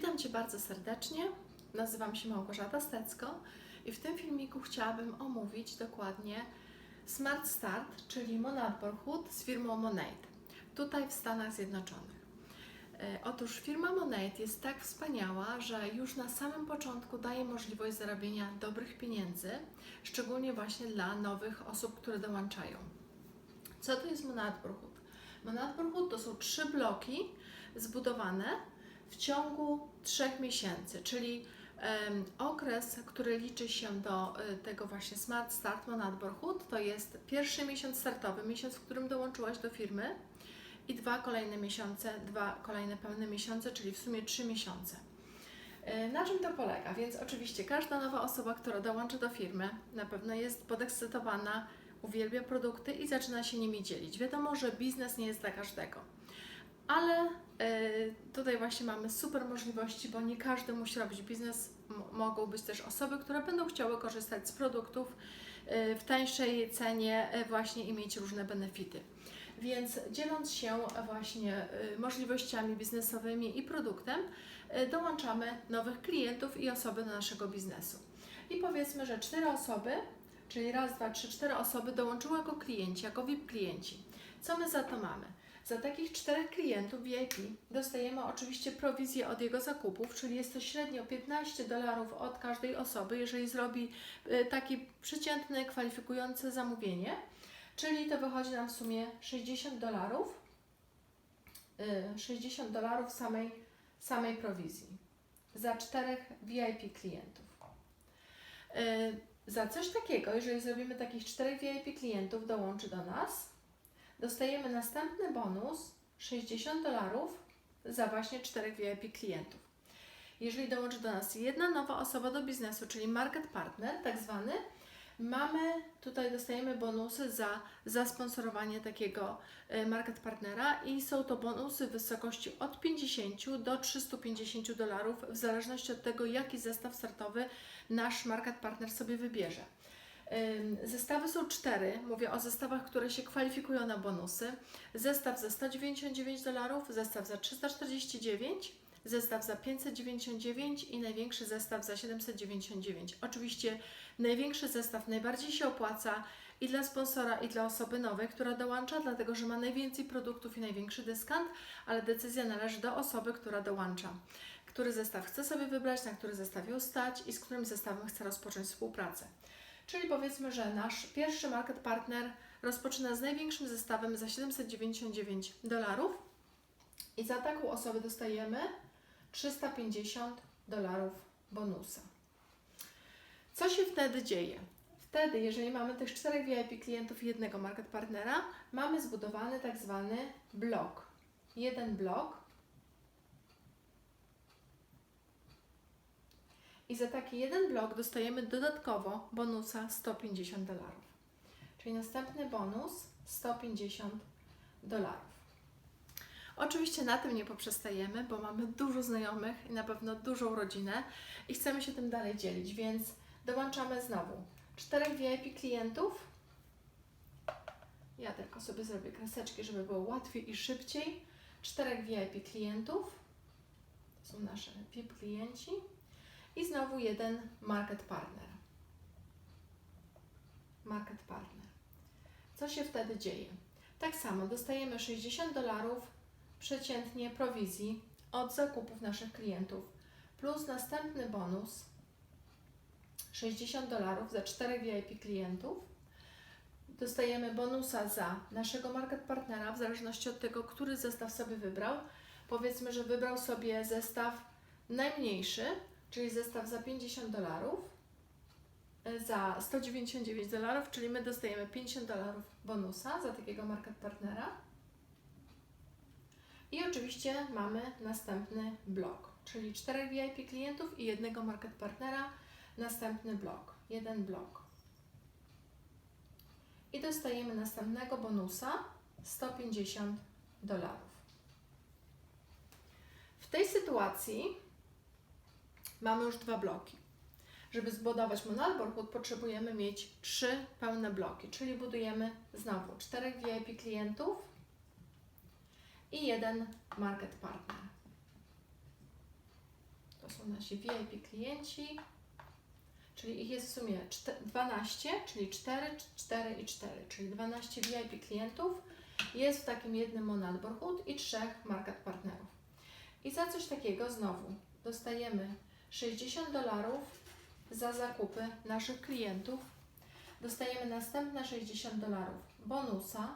Witam Cię bardzo serdecznie. Nazywam się Małgorzata Stecko i w tym filmiku chciałabym omówić dokładnie Smart Start, czyli Monadborhood z firmą Monade, tutaj w Stanach Zjednoczonych. E, Otóż firma Monade jest tak wspaniała, że już na samym początku daje możliwość zarabiania dobrych pieniędzy, szczególnie właśnie dla nowych osób, które dołączają. Co to jest Monadborhood? Monadborhood to są trzy bloki zbudowane w ciągu trzech miesięcy, czyli okres, który liczy się do y, tego właśnie Smart Start Monadborhood, to jest pierwszy miesiąc startowy, miesiąc, w którym dołączyłaś do firmy i dwa kolejne miesiące, dwa kolejne pełne miesiące, czyli w sumie trzy miesiące. Y, Na czym to polega? Więc oczywiście każda nowa osoba, która dołącza do firmy, na pewno jest podekscytowana, uwielbia produkty i zaczyna się nimi dzielić. Wiadomo, że biznes nie jest dla każdego, ale y, tutaj właśnie mamy super możliwości, bo nie każdy musi robić biznes. Mogą być też osoby, które będą chciały korzystać z produktów y, w tańszej cenie y, właśnie i mieć różne benefity. Więc dzieląc się właśnie możliwościami biznesowymi i produktem, dołączamy nowych klientów i osoby do naszego biznesu. I powiedzmy, że cztery osoby, czyli raz, dwa, trzy, cztery osoby dołączyły jako klienci, jako VIP klienci. Co my za to mamy? Za takich czterech klientów VIP dostajemy oczywiście prowizję od jego zakupów, czyli jest to średnio 15 dolarów od każdej osoby, jeżeli zrobi y, takie przeciętne, kwalifikujące zamówienie, czyli to wychodzi nam w sumie 60 dolarów, y, 60 dolarów samej, samej prowizji za czterech VIP klientów. Y, Za coś takiego, jeżeli zrobimy takich czterech VIP klientów, dołączy do nas, dostajemy następny bonus 60 dolarów za właśnie czterech VIP klientów. Jeżeli dołączy do nas jedna nowa osoba do biznesu, czyli market partner, tak zwany, mamy tutaj dostajemy bonusy za zasponsorowanie takiego e, market partnera i są to bonusy w wysokości od 50 do 350 dolarów w zależności od tego, jaki zestaw startowy nasz market partner sobie wybierze. Zestawy są cztery. Mówię o zestawach, które się kwalifikują na bonusy. Zestaw za 199 dolarów, zestaw za 349, zestaw za 599 i największy zestaw za 799. Oczywiście największy zestaw najbardziej się opłaca i dla sponsora, i dla osoby nowej, która dołącza, dlatego że ma najwięcej produktów i największy dyskant, ale decyzja należy do osoby, która dołącza. Który zestaw chce sobie wybrać, na który zestaw ją stać i z którym zestawem chce rozpocząć współpracę. Czyli powiedzmy, że nasz pierwszy market partner rozpoczyna z największym zestawem za 799 dolarów i za taką osobę dostajemy 350 dolarów bonusa. Co się wtedy dzieje? Wtedy, jeżeli mamy tych czterech VIP klientów i jednego market partnera, mamy zbudowany tak zwany blok. Jeden blok. I za taki jeden blok dostajemy dodatkowo bonusa 150 dolarów. Czyli następny bonus 150 dolarów. Oczywiście na tym nie poprzestajemy, bo mamy dużo znajomych i na pewno dużą rodzinę i chcemy się tym dalej dzielić, więc dołączamy znowu czterech VIP klientów. Ja tylko sobie zrobię kreseczki, żeby było łatwiej i szybciej. Czterech VIP klientów. To są nasze VIP klienci. I znowu jeden market partner. Market partner. Co się wtedy dzieje? Tak samo dostajemy 60 dolarów przeciętnie prowizji od zakupów naszych klientów, plus następny bonus 60 dolarów za 4 VIP klientów. Dostajemy bonusa za naszego market partnera, w zależności od tego, który zestaw sobie wybrał. Powiedzmy, że wybrał sobie zestaw najmniejszy, czyli zestaw za 50 dolarów, e, za 199 dolarów, czyli my dostajemy 50 dolarów bonusa za takiego market partnera. I oczywiście mamy następny blok, czyli 4 VIP klientów i jednego market partnera, następny blok, jeden blok. I dostajemy następnego bonusa 150 dolarów. W tej sytuacji mamy już dwa bloki. Żeby zbudować Monalborhood potrzebujemy mieć trzy pełne bloki, czyli budujemy znowu czterech VIP klientów i jeden market partner. są nasi VIP klienci, czyli ich jest w sumie czte- 12, czyli 4, 4 i 4, czyli 12 VIP klientów jest w takim jednym Monat Borchut i trzech market partnerów. I za coś takiego znowu dostajemy 60 dolarów za zakupy naszych klientów. Dostajemy następne 60 dolarów bonusa.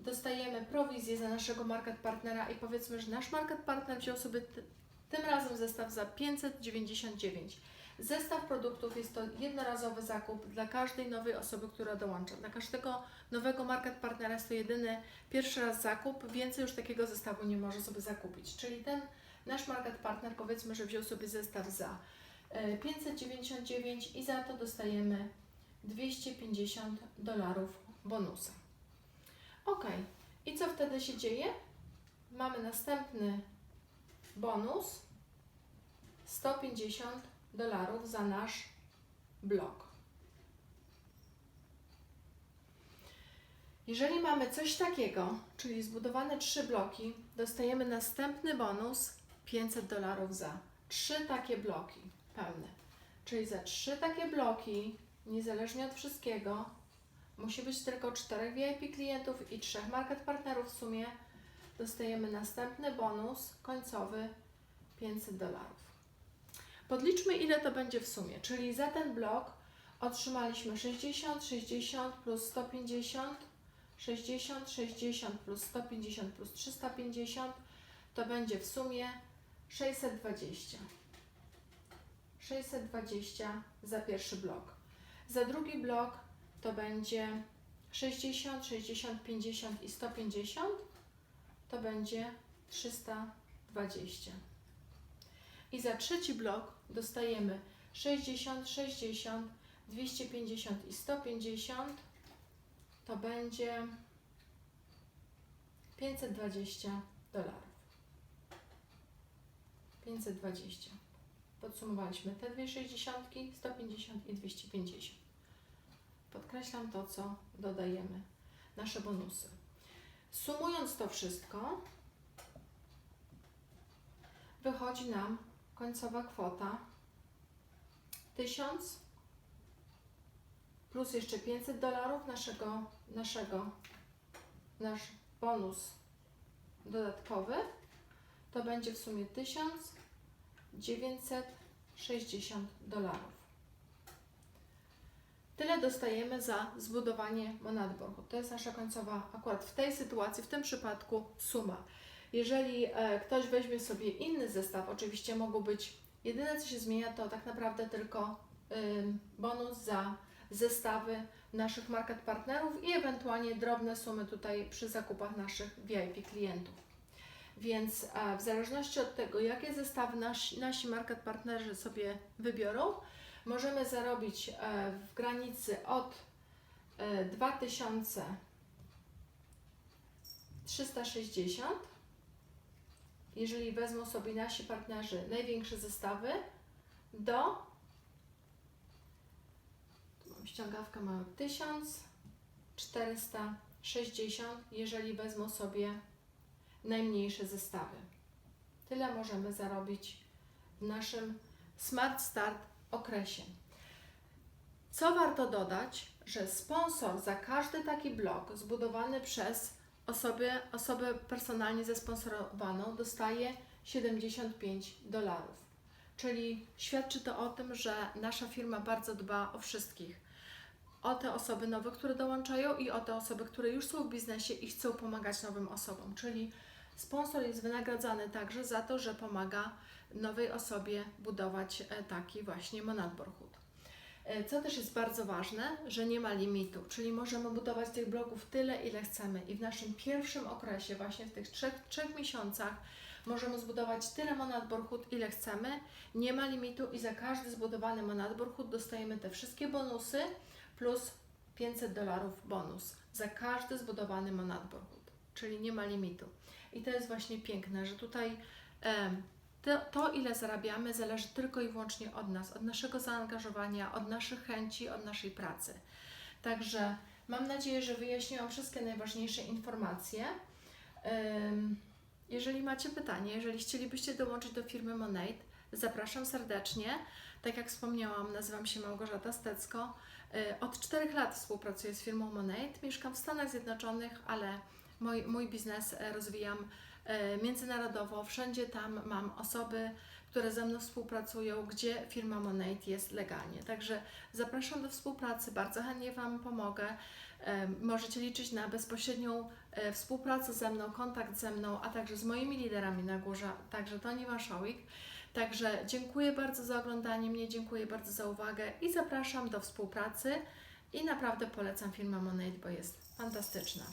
Dostajemy prowizję za naszego market partnera i powiedzmy, że nasz market partner wziął sobie ty, tym razem zestaw za 599. Zestaw produktów jest to jednorazowy zakup dla każdej nowej osoby, która dołącza. Dla każdego nowego market partnera jest to jedyny pierwszy raz zakup, więcej już takiego zestawu nie może sobie zakupić. Czyli ten nasz market partner powiedzmy, że wziął sobie zestaw za e, 599 i za to dostajemy 250 dolarów bonusa. Ok, i co wtedy się dzieje? Mamy następny bonus 150 dolarów za nasz blok. Jeżeli mamy coś takiego, czyli zbudowane trzy bloki, dostajemy następny bonus 500 dolarów za trzy takie bloki pełne. Czyli za trzy takie bloki, niezależnie od wszystkiego, musi być tylko czterech VIP klientów i trzech market partnerów w sumie, dostajemy następny bonus końcowy 500 dolarów. Podliczmy ile to będzie w sumie, czyli za ten blok otrzymaliśmy 60, 60 plus 150, 60, 60 plus 150 plus 350 to będzie w sumie 620. 620 za pierwszy blok. Za drugi blok to będzie 60, 60, 50 i 150 to będzie 320. I za trzeci blok dostajemy 60, 60, 250 i 150 to będzie 520 dolarów. 520. Podsumowaliśmy te dwie 60, 150 i 250. Podkreślam to, co dodajemy, nasze bonusy. Sumując to wszystko, wychodzi nam końcowa kwota 1000 plus jeszcze 500 dolarów naszego, naszego, nasz bonus dodatkowy to będzie w sumie 1960 dolarów. Tyle dostajemy za zbudowanie Monadborgu. To jest nasza końcowa, akurat w tej sytuacji, w tym przypadku suma. Jeżeli e, ktoś weźmie sobie inny zestaw, oczywiście mogą być, jedyne co się zmienia to tak naprawdę tylko bonus za zestawy naszych market partnerów i ewentualnie drobne sumy tutaj przy zakupach naszych VIP klientów. Więc e, w zależności od tego, jakie zestawy nasi, nasi market partnerzy sobie wybiorą, możemy zarobić e, w granicy od e, 2360 jeżeli wezmą sobie nasi partnerzy największe zestawy, do ściągawkę, mamy 1460, jeżeli wezmą sobie najmniejsze zestawy. Tyle możemy zarobić w naszym Smart Start okresie. Co warto dodać, że sponsor za każdy taki blok zbudowany przez osobę, osobę personalnie zesponsorowaną dostaje 75 dolarów. Czyli świadczy to o tym, że nasza firma bardzo dba o wszystkich. O te osoby nowe, które dołączają i o te osoby, które już są w biznesie i chcą pomagać nowym osobom. Czyli sponsor jest wynagradzany także za to, że pomaga nowej osobie budować e, taki właśnie Monatborchut. E, Co też jest bardzo ważne, że nie ma limitu, czyli możemy budować tych bloków tyle, ile chcemy i w naszym pierwszym okresie, właśnie w tych trzech, trzech miesiącach, możemy zbudować tyle Monatborchut, ile chcemy, nie ma limitu i za każdy zbudowany Monatborchut dostajemy te wszystkie bonusy plus 500 dolarów bonus za każdy zbudowany Monatborchut, czyli nie ma limitu. I to jest właśnie piękne, że tutaj to, to, ile zarabiamy, zależy tylko i wyłącznie od nas, od naszego zaangażowania, od naszych chęci, od naszej pracy. Także mam nadzieję, że wyjaśniłam wszystkie najważniejsze informacje. Jeżeli macie pytanie, jeżeli chcielibyście dołączyć do firmy Monate, Zapraszam serdecznie. Tak jak wspomniałam, nazywam się Małgorzata Stecko. Y, Od 4 lat współpracuję z firmą Monate. Mieszkam w Stanach Zjednoczonych, ale mój, mój biznes e, rozwijam e, międzynarodowo. Wszędzie tam mam osoby, które ze mną współpracują, gdzie firma Monate jest legalnie. Także zapraszam do współpracy, bardzo chętnie Wam pomogę. E, Możecie liczyć na bezpośrednią współpracę ze mną, kontakt ze mną, a także z moimi liderami na górze, także Toni Waszowik. Także dziękuję bardzo za oglądanie mnie, dziękuję bardzo za uwagę i zapraszam do współpracy i naprawdę polecam firmę Monate, bo jest fantastyczna.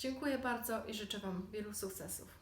Dziękuję bardzo i życzę Wam wielu sukcesów.